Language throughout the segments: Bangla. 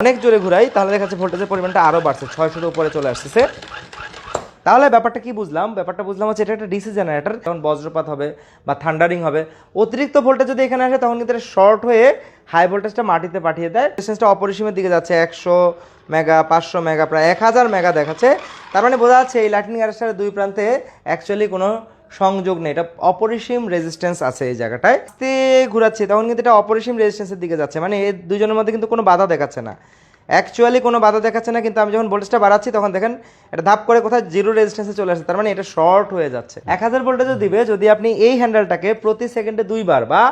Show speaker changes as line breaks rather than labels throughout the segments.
অনেক জোরে ঘুরাই, তাহলে দেখা যাচ্ছে ভোল্টেজের পরিমাণটা আরও বাড়ছে, ছয়শোর উপরে চলে আসতেছে। তাহলে ব্যাপারটা কি বুঝলাম? ব্যাপারটা বুঝলাম হচ্ছে এটা একটা ডিসি জেনারেটর যখন বজ্রপাত হবে বা থান্ডারিং হবে। অতিরিক্ত ভোল্টেজ যদি এখানে আসে, তখন কিন্তু শর্ট হয়ে হাই ভোল্টেজটা মাটিতে পাঠিয়ে দেয়। রেজিস্ট্যান্সটা অপরিসীমের দিকে যাচ্ছে, একশো মেগা, পাঁচশো মেগা, প্রায় এক হাজার মেগা দেখাচ্ছে। তার মানে বোঝা যাচ্ছে এই লাইটনিং অ্যারেস্টারের দুই প্রান্তে অ্যাকচুয়ালি কোনো সংযোগ নেই, এটা অপরিসীম রেজিস্ট্যান্স আছে এই জায়গাটায়। তে ঘুরাচ্ছে, তখন কিন্তু এটা অপরিসীম রেজিস্ট্যান্সের দিকে যাচ্ছে মানে এই দুজনের মধ্যে কিন্তু কোনো বাধা দেখাচ্ছে না। অ্যাকচুয়ালি কোনো বাধা দেখাচ্ছে না, কিন্তু আমি যখন ভোল্টেজটা বাড়াচ্ছি, তখন দেখেন এটা ধাপ করে কোথায় জিরো রেজিস্ট্যান্সে চলে আসছে, তার মানে এটা শর্ট হয়ে যাচ্ছে। এক হাজার ভোল্টেজও দিবে, যদি আপনি এই হ্যান্ডেলটাকে প্রতি সেকেন্ডে দুইবার বা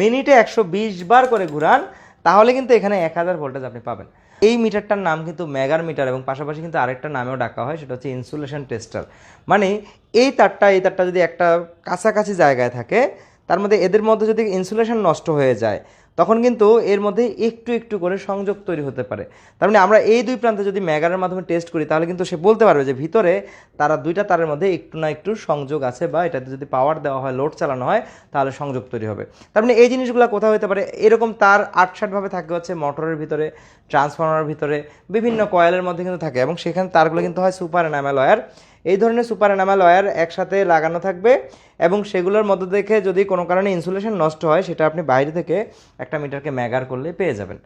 মিনিটে একশো বিশ বার করে ঘুরান, তাহলে কিন্তু এখানে এক হাজার ভোল্টেজ আপনি পাবেন। এই মিটারটার নাম কিন্তু মেগার মিটার এবং পাশাপাশি কিন্তু আরেকটা নামেও ডাকা হয়, সেটা হচ্ছে ইনসুলেশন টেস্টার। মানে এই তারটা এই তারটা যদি একটা কাছাকাছি জায়গায় থাকে, তার মধ্যে এদের মধ্যে যদি ইনসুলেশন নষ্ট হয়ে যায় তখন কিন্তু এর মধ্যে একটু একটু করে সংযোগ তৈরি হতে পারে। তার মানে আমরা এই দুই প্রান্তে যদি ম্যাগারের মাধ্যমে টেস্ট করি, তাহলে কিন্তু সে বলতে পারবে যে ভিতরে তারা দুইটা তারের মধ্যে একটু না একটু সংযোগ আছে বা এটাতে যদি পাওয়ার দেওয়া হয় লোড চালানো হয়, তাহলে সংযোগ তৈরি হবে। তার মানে এই জিনিসগুলো কোথাও হতে পারে। এরকম তার আটসাটভাবে থাকে হচ্ছে মোটরের ভিতরে ট্রান্সফর্মারের ভিতরে, বিভিন্ন কয়েলের মধ্যে কিন্তু থাকে এবং সেখানে তারগুলো কিন্তু হয় সুপার এনামেল ওয়্যার এই ধরনের সুপার এনামেল ওয়্যার একসাথে লাগানো থাকবে এবং সেগুলোর মধ্যে থেকে যদি কোনো কারণে ইনসুলেশন নষ্ট হয়, সেটা আপনি বাইরে থেকে একটা মিটারকে ম্যাগার করলে পেয়ে যাবেন।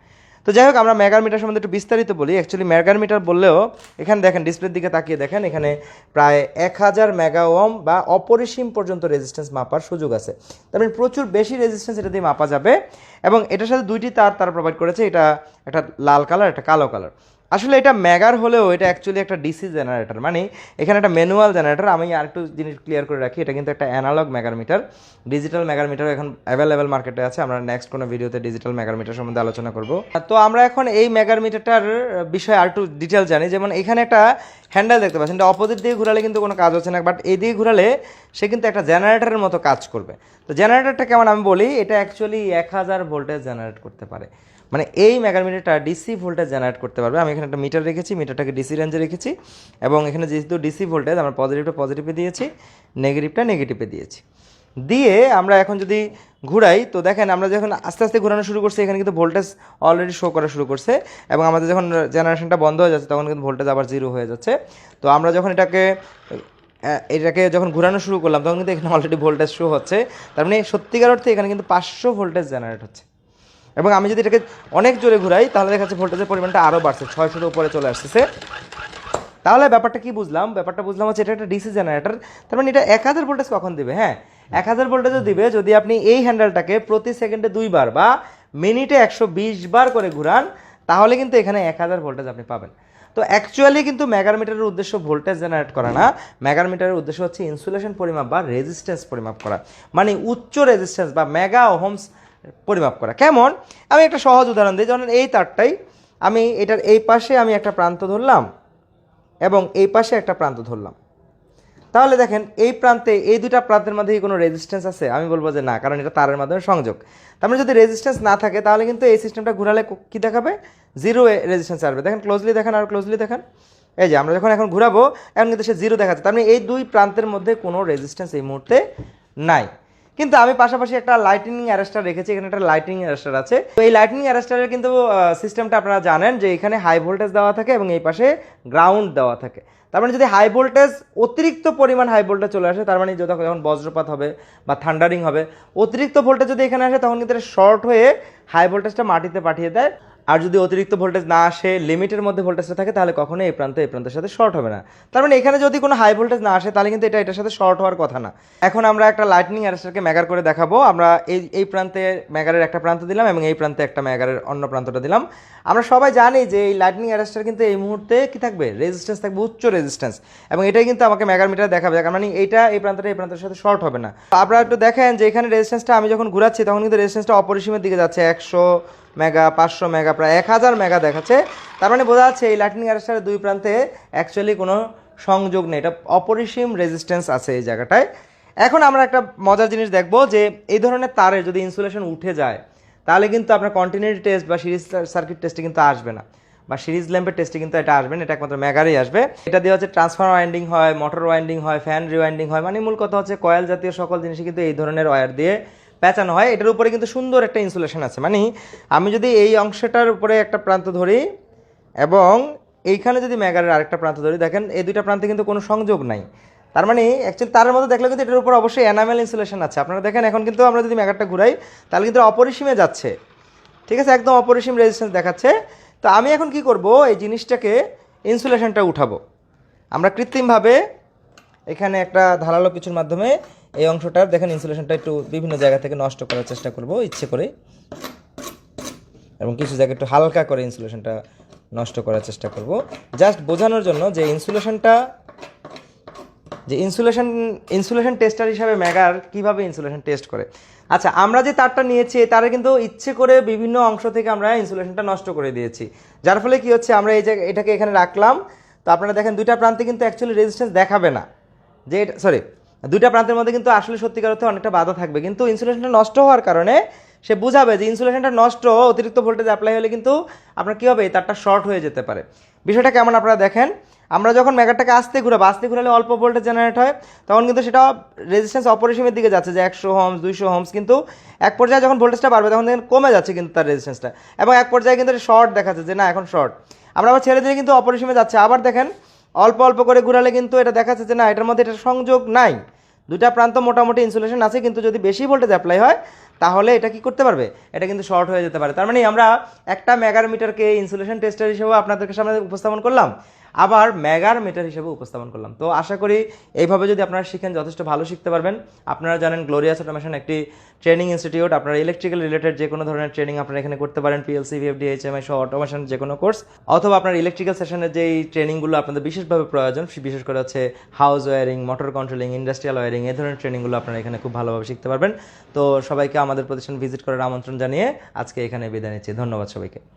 তো যাই হোক, আমরা মেগার মিটার সম্বন্ধে একটু বিস্তারিত বলি। অ্যাকচুয়ালি মেগার মিটার বললেও এখানে দেখেন ডিসপ্লের দিকে তাকিয়ে দেখেন, এখানে প্রায় এক হাজার ওম বা অপরিসীম পর্যন্ত রেজিস্ট্যান্স মাপার সুযোগ আছে। তার মানে প্রচুর বেশি রেজিস্ট্যান্স এটা দিয়ে মাপা যাবে এবং এটার সাথে দুইটি তার তারা প্রোভাইড করেছে। এটা একটা লাল কালার একটা কালো কালার আসলে এটা ম্যাগার হলেও এটা অ্যাকচুয়ালি একটা ডিসি জেনারেটর মানে এখানে একটা ম্যানুয়াল জেনারেটর আমি আরেকটু জিনিস ক্লিয়ার করে রাখি, এটা কিন্তু একটা analog megger meter digital megger meter এখন অ্যাভেলেবেল মার্কেটে আছে, আমরা নেক্সট কোনো ভিডিওতে ডিজিটাল মেগার মিটার সম্বন্ধে আলোচনা করব। তো আমরা এখন এই মেগার মিটারটার বিষয়ে আর একটু ডিটেল জানি, যেমন এখানে একটা হ্যান্ডেল দেখতে পাচ্ছেন, এটা অপোজিট দিয়ে ঘুরালে কিন্তু কোনো কাজ হচ্ছে না বাট এই দিয়ে ঘুরালে সে কিন্তু একটা জেনারেটরের মতো কাজ করবে। তো জেনারেটরটা কেমন আমি বলি, এটা অ্যাকচুয়ালি এক হাজার ভোল্টেজ জেনারেট করতে পারে। মানে এই মেগার মিটারটা ডিসি ভোল্টেজ জেনারেট করতে পারবে। আমি এখানে একটা মিটার রেখেছি মিটারটাকে ডিসি রেঞ্জে রেখেছি এবং এখানে যেহেতু ডিসি ভোল্টেজ আমরা পজিটিভটা পজিটিভে দিয়েছি নেগেটিভটা নেগেটিভে দিয়েছি। দিয়ে আমরা এখন যদি ঘুরাই, তো দেখেন আমরা যখন আস্তে আস্তে ঘোরানো শুরু করছি, এখানে কিন্তু ভোল্টেজ অলরেডি শো করা শুরু করছে এবং আমাদের যখন জেনারেশনটা বন্ধ হয়ে যাচ্ছে, তখন কিন্তু ভোল্টেজ আবার জিরো হয়ে যাচ্ছে। তো আমরা যখন এটাকে এটাকে যখন ঘোরানো শুরু করলাম, তখন কিন্তু এখানে অলরেডি ভোল্টেজ শো হচ্ছে। তার মানে সত্যিকার অর্থে এখানে কিন্তু পাঁচশো ভোল্টেজ জেনারেট হচ্ছে। এবং আমি যদি এটাকে অনেক জোরে ঘুরাই, তাহলে দেখা যাচ্ছে ভোল্টেজের পরিমাণটা আরও বাড়ছে, ছয়শোর উপরে চলে আসতেছে। তাহলে ব্যাপারটা কি বুঝলাম? ব্যাপারটা বুঝলাম হচ্ছে এটা একটা ডিসি জেনারেটর, তার মানে এটা এক হাজার ভোল্টেজ কখন দিবে? হ্যাঁ এক হাজার ভোল্টেজও দিবে যদি আপনি এই হ্যান্ডেলটাকে প্রতি সেকেন্ডে দুইবার বা মিনিটে একশো বিশ বার করে ঘুরান, তাহলে কিন্তু এখানে এক হাজার ভোল্টেজ আপনি পাবেন। তো অ্যাকচুয়ালি কিন্তু মেগার মিটারের উদ্দেশ্য ভোল্টেজ জেনারেট করা না। মেগার মিটারের উদ্দেশ্য হচ্ছে ইনসুলেশন পরিমাপ বা রেজিস্ট্যান্স পরিমাপ করা। মানে উচ্চ রেজিস্ট্যান্স বা মেগা হোমস পরিমাপ করা। কেমন? আমি একটা সহজ উদাহরণ দিই, যেমন এই তারটাই আমি এটার এই পাশে আমি একটা প্রান্ত ধরলাম এবং এই পাশে একটা প্রান্ত ধরলাম। তাহলে দেখেন, এই প্রান্তে এই দুটা প্রান্তের মধ্যে কি কোনো রেজিস্ট্যান্স আছে? আমি বলব যে না, কারণ এটা তারের মাধ্যমে সংযোগ। তার মানে যদি রেজিস্ট্যান্স না থাকে, তাহলে কিন্তু এই সিস্টেমটা ঘোরালে কী দেখাবে? জিরো রেজিস্ট্যান্স আসবে। দেখেন ক্লোজলি দেখেন আর ক্লোজলি দেখেন। এই যে, আমরা যখন এখন ঘুরাবো, এখন কিন্তু সে জিরো দেখাচ্ছে। তার মানে এই দুই প্রান্তের মধ্যে কোনো রেজিস্ট্যান্স এই মুহূর্তে নাই। কিন্তু আমি পাশাপাশি একটা লাইটিং অ্যারেস্টার রেখেছি, এখানে একটা লাইটিং অ্যারেস্টার আছে। তো এই লাইটিং অ্যারেস্টারের কিন্তু সিস্টেমটা আপনারা জানেন যে এখানে হাই ভোল্টেজ দেওয়া থাকে এবং এই পাশে গ্রাউন্ড দেওয়া থাকে। তার মানে যদি হাই ভোল্টেজ অতিরিক্ত পরিমাণ হাই ভোল্টেজ চলে আসে, তার মানে যখন বজ্রপাত হবে বা থান্ডারিং হবে, অতিরিক্ত ভোল্টেজ যদি এখানে আসে, তখন কিন্তু শর্ট হয়ে হাই ভোল্টেজটা মাটিতে পাঠিয়ে দেয়। আর যদি অতিরিক্ত ভোল্টেজ না আসে লিমিটের মধ্যে ভোল্টেজটা থাকে, তাহলে কখনো এই প্রান্ত, এই প্রান্তের সাথে শর্ট হবে না। তার মানে এখানে যদি কোনো হাই ভোল্টেজ না আসে, তাহলে কিন্তু এটা, এটার সাথে শর্ট হওয়ার কথা না। এখন আমরা একটা লাইটনিং অ্যারেস্টারকে ম্যাগার করে দেখাবো। আমরা এই এই প্রান্তে ম্যাগারের একটা প্রান্ত দিলাম এবং এই প্রান্তে একটা ম্যাগারের অন্য প্রান্তটা দিলাম। আমরা সবাই জানি যে এই লাইটনিং অ্যারেস্টার কিন্তু এই মুহূর্তে কি থাকবে? রেজিস্ট্যান্স থাকবে, উচ্চ রেজিস্ট্যান্স এবং এটাই কিন্তু আমাকে ম্যাগার মিটার দেখাবে। কারণ মানে এইটা এই প্রান্তটা, এই প্রান্তের সাথে শর্ট হবে না। আপনারা একটু দেখেন যে এখানে রেজিস্ট্যান্সটা আমি যখন ঘুরাচ্ছি, তখন কিন্তু রেজিস্ট্যান্সটা অপরিসীমের দিকে যাচ্ছে। একশো মেগা, পাঁচশো মেগা, প্রায় এক হাজার মেগা দেখাচ্ছে। তার মানে বোঝা যাচ্ছে এই লাইটনিং অ্যারেস্টারের দুই প্রান্তে অ্যাকচুয়ালি কোনো সংযোগ নেই। এটা অপরিসীম রেজিস্ট্যান্স আছে এই জায়গাটায়। এখন আমরা একটা মজার জিনিস দেখব যে এই ধরনের তারের যদি ইনসুলেশন উঠে যায়, তাহলে কিন্তু আপনার কন্টিনিউটি টেস্ট বা সিরিজ সার্কিট টেস্টে কিন্তু আসবে না। বা সিরিজ ল্যাম্পের টেস্টে কিন্তু এটা আসবে না, এটা একমাত্র ম্যাগারেই আসবে। এটা দিয়ে হচ্ছে ট্রান্সফার ওয়াইন্ডিং হয় মোটর ওয়াইন্ডিং হয় ফ্যান রিওয়াইন্ডিং হয় মানে মূল কথা হচ্ছে কয়েল জাতীয় সকল জিনিসই কিন্তু এই ধরনের ওয়্যার দিয়ে পেঁচানো হয়, এটার উপরে কিন্তু সুন্দর একটা ইনসুলেশন আছে। মানে আমি যদি এই অংশটার উপরে একটা প্রান্ত ধরি এবং এইখানে যদি ম্যাগারের আরেকটা প্রান্ত ধরি, দেখেন এই দুইটা প্রান্তে কিন্তু কোনো সংযোগ নাই। তার মানে অ্যাকচুয়ালি তার মধ্যে দেখলে কিন্তু এটার উপর অবশ্যই এনামেল ইনসুলেশন আছে। আপনারা দেখেন এখন কিন্তু আমরা যদি ম্যাগারটা ঘুরাই, তাহলে কিন্তু অপরিসীমে যাচ্ছে। ঠিক আছে, একদম অপরিসীম রেজিস্ট্যান্স দেখাচ্ছে। তো আমি এখন কি করব, এই জিনিসটাকে ইনসুলেশনটা উঠাবো। আমরা কৃত্রিমভাবে এখানে একটা ধারালো কিছুর মাধ্যমে এই অংশটার দেখেন ইনসুলেশনটা একটু বিভিন্ন জায়গা থেকে নষ্ট করার চেষ্টা করব, ইচ্ছে করে। এবং কিছু জায়গা একটু হালকা করে ইনসুলেশনটা নষ্ট করার চেষ্টা করব। জাস্ট বোঝানোর জন্য যে ইনসুলেশনটা যে ইনসুলেশন ইনসুলেশন টেস্টার হিসাবে ম্যাগার কীভাবে ইনসুলেশন টেস্ট করে? আচ্ছা আমরা যে তারটা নিয়েছি, এই তারে কিন্তু ইচ্ছে করে বিভিন্ন অংশ থেকে আমরা ইনসুলেশনটা নষ্ট করে দিয়েছি। যার ফলে কি হচ্ছে, আমরা এই যে এটাকে এখানে রাখলাম, তো আপনারা দেখেন দুইটা প্রান্তে কিন্তু অ্যাকচুয়ালি রেজিস্ট্যান্স দেখাবে না। যে সরি দুইটা প্রান্তের মধ্যে কিন্তু আসলে সত্যিকার অর্থে অনেকটা বাধা থাকবে। কিন্তু ইনসুলেশনটা নষ্ট হওয়ার কারণে সে বুঝাবে যে ইনসুলেশনটা নষ্ট, অতিরিক্ত ভোল্টেজ অ্যাপ্লাই হলে কিন্তু আপনার কী হবে? তারটা শর্ট হয়ে যেতে পারে। বিষয়টা কেমন আপনারা দেখেন? আমরা যখন ম্যাগারটাকে আস্তে ঘুরাবো, আস্তে ঘুরালে অল্প ভোল্টেজ জেনারেট হয়, তখন কিন্তু সেটা রেজিস্ট্যান্স অপরিসীমের দিকে যাচ্ছে, যে একশো হোমস দুইশো হোমস কিন্তু এক পর্যায়ে যখন ভোল্টেজটা বাড়বে, তখন দেখেন কমে যাচ্ছে কিন্তু তার রেজিস্ট্যান্সটা এবং এক পর্যায়ে কিন্তু শর্ট দেখাচ্ছে, যে না, এখন শর্ট আমরা আবার ছেড়ে দিলে কিন্তু অপরিসীমে যাচ্ছে। আবার দেখেন, অল্প অল্প করে ঘুরালে কিন্তু এটা দেখাচ্ছে যে না, এটার মধ্যে এটা সংযোগ নাই। দুইটা প্রান্ত মোটামুটি ইনসুলেশন আছে, কিন্তু যদি বেশি ভোল্টেজ অ্যাপ্লাই হয়, তাহলে এটা কি করতে পারবে? এটা কিন্তু শর্ট হয়ে যেতে পারে। তার মানে আমরা একটা মেগার মিটারকে ইনসুলেশন টেস্টার হিসেবে আপনাদেরকে সামনে উপস্থাপন করলাম। আবার মেগার মিটার হিসেবে উপস্থাপন করলাম। তো আশা করি এইভাবে যদি আপনারা শিখেন, যথেষ্ট ভালো শিখতে পারবেন। আপনারা জানেন গ্লোরিয়াস অটোমেশন একটি ট্রেনিং ইনস্টিটিউট আপনারা ইলেকট্রিক্যাল রিলেটেড যে কোনো ধরনের ট্রেনিং আপনারা এখানে করতে পারেন পিএলসি ভিএফডি এইচএমআই সহ অটোমেশন যে কোনো কোর্স অথবা আপনার ইলেকট্রিক্যাল সেশনের যেই ট্রেনিংগুলো আপনাদের বিশেষভাবে প্রয়োজন বিশেষ করে হচ্ছে house wiring motor controlling industrial wiring এই ধরনের ট্রেনিংগুলো আপনারা এখানে খুব ভালোভাবে শিখতে পারবেন। তো সবাইকে আমাদের প্রতিষ্ঠান ভিজিট করার আমন্ত্রণ জানিয়ে আজকে এখানে বিদায় নিচ্ছি। ধন্যবাদ সবাইকে।